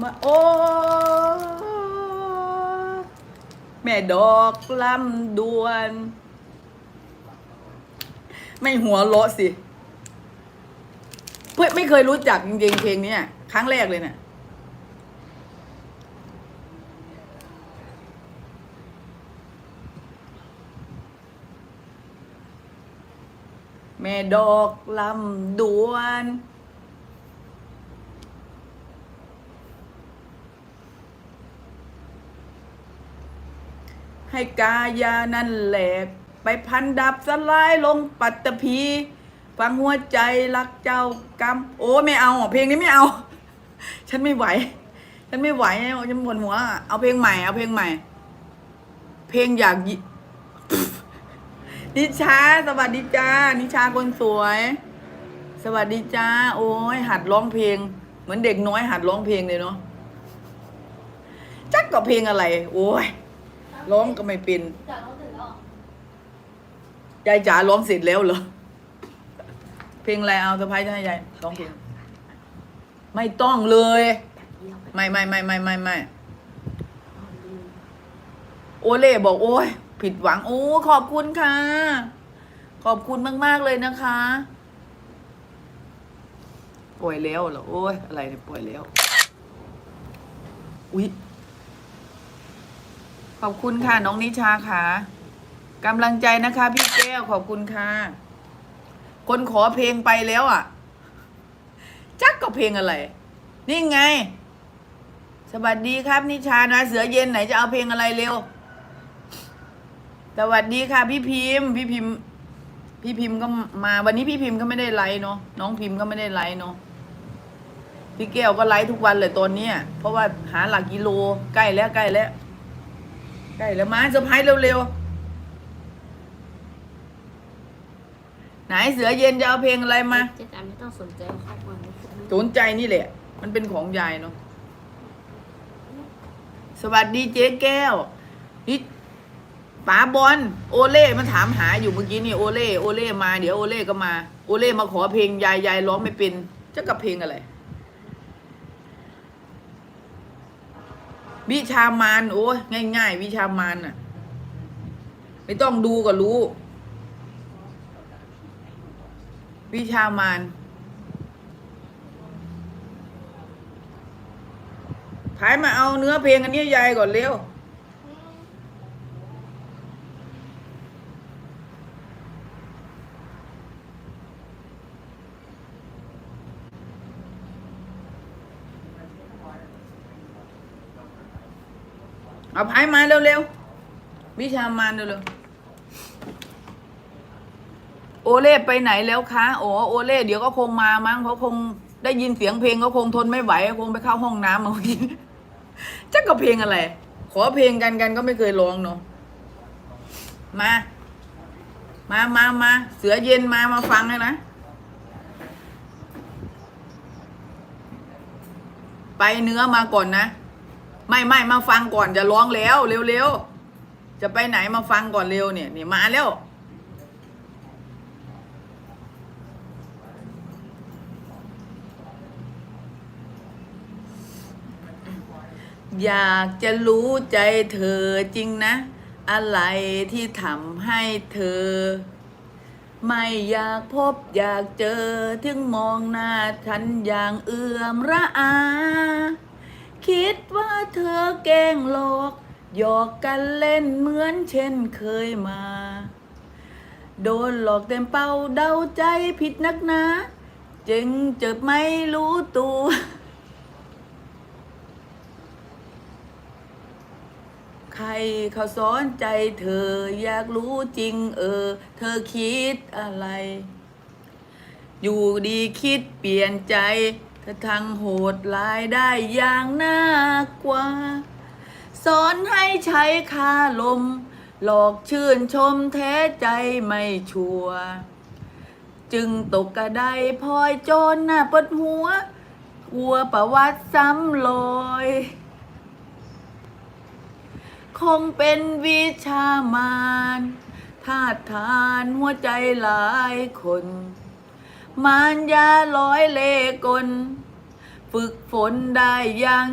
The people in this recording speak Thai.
มาโอ้แม่ดอกลำดวน ไม่หัวเราะสิ เพื่อไม่เคยรู้จักจริงๆเพลงนี้ครั้งแรกเลยเนี่ยแม่ดอกลำดวน ให้กายานั่นแหลก ไปพันดับสลายลงปัตตภีฟังหัวใจรักเจ้ากรรมโอ้ไม่เอาเพลงนี้ไม่เอา ฉันไม่ไหว ฉันไม่ไหวฉันปวดหัว เอาเพลงใหม่เอาเพลงใหม่ เพลงอยากนิชาสวัสดีจ้า นิชาคนสวย สวัสดีจ้า โอ้ยหัดร้องเพลง เหมือนเด็กน้อยหัดร้องเพลงเลยเนาะจักกับเพลงอะไร โอ้ย ร้องก็ไม่เป็นจากเราถึงแล้วยายจ๋าร้องเสร็จแล้วเหรอ เพลงอะไรเอาสะพายจะให้ยายร้องเพลงไม่ต้องเลย ไม่ไม่ไม่ไม่ไม่ไม่โอเล่บอกโอ้ยผิดหวัง โอ้ขอบคุณค่ะ ขอบคุณมาก ๆ เลยนะคะป่วยแล้วเหรอโอ้ยอะไรเนี่ยป่วยแล้ว อุ๊ย ขอบคุณค่ะน้องนิชาค่ะกำลังใจนะคะ พี่แก้วขอบคุณค่ะ คนขอเพลงไปแล้วอะ จักก็เพลงอะไร นี่ไง สวัสดีครับ นิชานะเสือเย็นไหนจะเอาเพลงอะไรเร็ว สวัสดีค่ะ พี่พิมพ์ พี่พิมพ์ พี่พิมพ์ก็มา วันนี้พี่พิมพ์ก็ไม่ได้ไลฟ์เนาะน้องพิมพ์ก็ไม่ได้ไลฟ์เนาะพี่แก้วก็ไลฟ์ทุกวันเลยตอนนี้เพราะว่าหาหลักกิโลใกล้แล้วใกล้แล้ว ใกล้แล้วมาเซอร์ไพรส์เร็วๆ ไหนเสือเย็นจะเอาเพลงอะไรมาเจ๊จ๋าไม่ต้องสนใจข้อความในคลิปนี้สนใจนี่แหละ มันเป็นของยายเนาะ สวัสดีเจ๊แก้ว นี่ป๋าบอลโอเล่มันถามหาอยู่เมื่อกี้นี่โอเล่โอเล่มาเดี๋ยวโอเล่ก็มา โอเล่มาขอเพลงยายยายร้องไม่เป็นจะกับเพลงอะไร วิชามานโอ้ยง่าย ๆ วิชามานน่ะไม่ต้องดูก็รู้ วิชามานขายมาเอาเนื้อเพลงอันนี้ยายก่อนเร็ว เอาไพายมาเร็วๆวิชามานเร็วๆโอเล่ไปไหนแล้วคะโอ้โอเล่เดี๋ยวก็คงมามั้งเพราะคงได้ยินเสียงเพลงก็คงทนไม่ไหวคงไปเข้าห้องน้ำมากินจักก็เพลงอะไร ขอเพลงกันกันก็ไม่เคยร้องเนาะมา มามามาเสือเย็นมามาฟังเลยนะไปเนื้อมาก่อนนะ ไม่ไม่มาฟังก่อนจะร้องแล้วเร็วๆจะไปไหนมาฟังก่อนเร็วเนี่ยนี่มาแล้วอยากจะรู้ใจเธอจริงนะ อะไรที่ทำให้เธอ ไม่อยากพบอยากเจอ ถึงมองหน้าฉันอย่างเอื่อมระอา คิดว่าเธอแกล้งหลอก หยอกกันเล่นเหมือนเช่นเคยมา โดนหลอกเต็มเป้าเดาใจผิดนักนาจึงเจ็บไม่รู้ตัว ใครเขาสอนใจเธออยากรู้จริงเออ เธอคิดอะไร อยู่ดีคิดเปลี่ยนใจ เธอทางโหดลายได้อย่างน่ากว่า สอนให้ใช้คาลม หลอกชื่นชมแท้ใจไม่ชัวร์จึงตกกระไดพลอยจรหน้าปวดหัว กลัวประวัติซ้ำลอย คงเป็นวิชามานธาตุทานหัวใจหลายคน มารยาร้อยเลกล ฝึกฝนได้อย่าง